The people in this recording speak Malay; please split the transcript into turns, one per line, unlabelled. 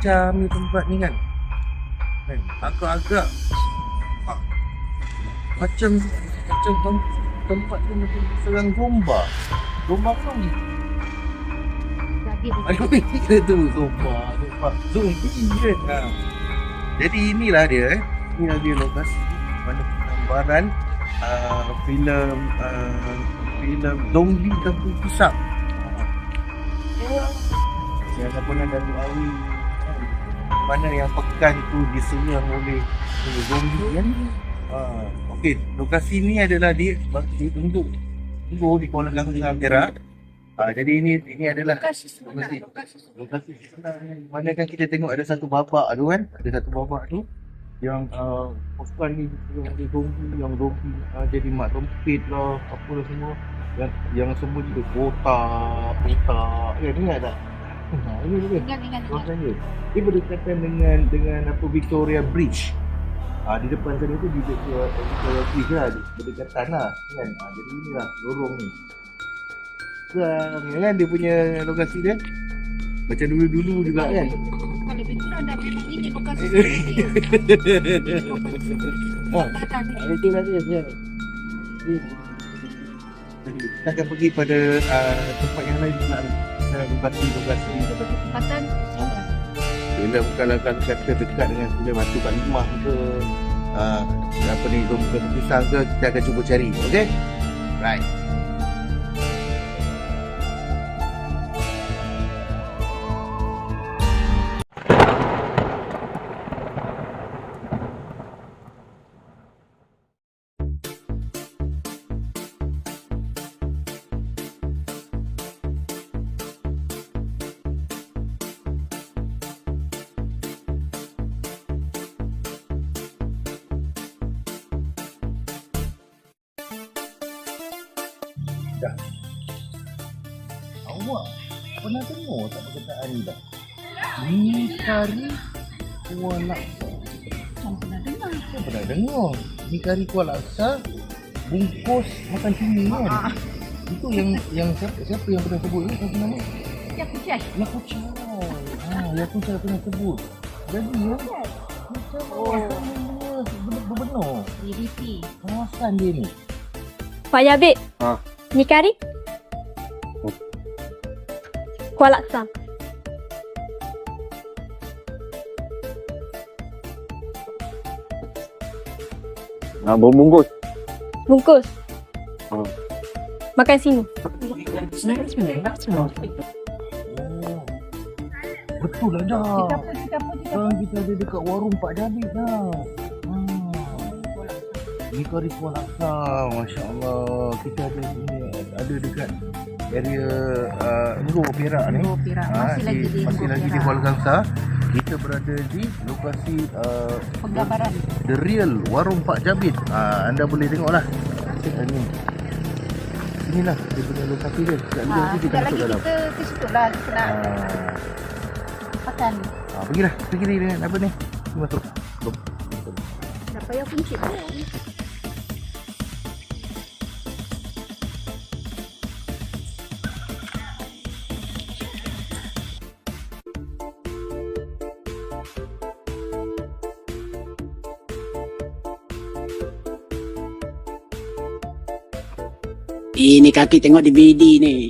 macam ni tempat ni kan. Kan agak-agak ah, macam macam tem- tempat tu macam serang gomba. Gomba kan.
Jadi
Aduh, kita tu gomba. Gomba. Zombie kan. Ha. Jadi inilah dia eh. Inilah dia lokasi mana gambaran uh, filem uh, filem zombie kampung pisang. Saya pernah dari Awi kan. Mana yang pekan tu diserang oleh oleh zombie kan. Ha. Okey, lokasi ni adalah di untuk untuk di Kuala Lumpur Perak. Ha, jadi ini ini adalah
lokasi
lokasi
lokasi
mana kan kita tengok ada satu babak tu kan ada satu babak tu yang uh, pasukan ni yang ada zombie yang zombie uh, jadi mak rempit lah apa lah semua yang yang semua juga kotak kotak ya dengar tak ha, ini
Ingat, ingat, ingat.
kawasan dia dia berdekatan dengan dengan apa Victoria Bridge Ah di depan sana tu di Victoria, Victoria Bridge lah berdekatan lah kan ah, jadi inilah lorong ni Kurang kan dia punya lokasi dia macam dulu-dulu juga kan
Kalau begitu anda memang ini lokasi
Eh.
sebenar.
Ah,
Tak ada
itu lah dia dia. Kita akan pergi pada uh, tempat yang lain pula uh, lokasi-lokasi
Tempatan sebenar.
bila kalau kalau kata dekat dengan Sungai Batu Kak Limah ke uh, apa ni Domba Pisang ke kita akan cuba cari okey? Right awak pernah dengar tak perkataan ni tak ni kari kuah laksa
Yang pernah dengar.
saya pernah dengar ni kari kuah laksa bungkus makan sini kan
Ah,
itu yang yang siapa siapa yang pernah sebut ni siapa nama
ya kucai.
Ya Kucai. Ha, Ya Kucai pernah sebut. Jadi ya. Macam oh. benar-benar.
DDP.
Kawasan dia ni.
Pak Yabib.
Ha.
Ni kari?
Oh.
Kuah laksa.
Ah, bungkus.
Bungkus.
Ha.
Makan sini.
Oh. Betul lah dah.
Kita pun, kita pun, kita pun.
Sekarang kita ada dekat warung Pak Jabit dah. Ha. Ni kari laksa. Masya Allah. Kita ada sini. Ada dekat area uh, Nguruk Perak ni.
Oh, Perak.
Ha,
Masih lagi di
masih lagi di. Kuala Kangsar. Kita berada di lokasi uh,
Penggambaran.
The Real Warung Pak Jabit. Ah, anda boleh tengoklah. Tengok ni. Inilah dia punya lokasi dia. Sekejap lagi
Ha,
kita
sekejap
masuk dalam.
kita ke situ lah. Kita nak
Ah,
makan.
ah, pergilah. Pergi ni dengan apa ni? Kita masuk. Jom.
Dah payah kuncit tu.
Ini kaki tengok DVD ni.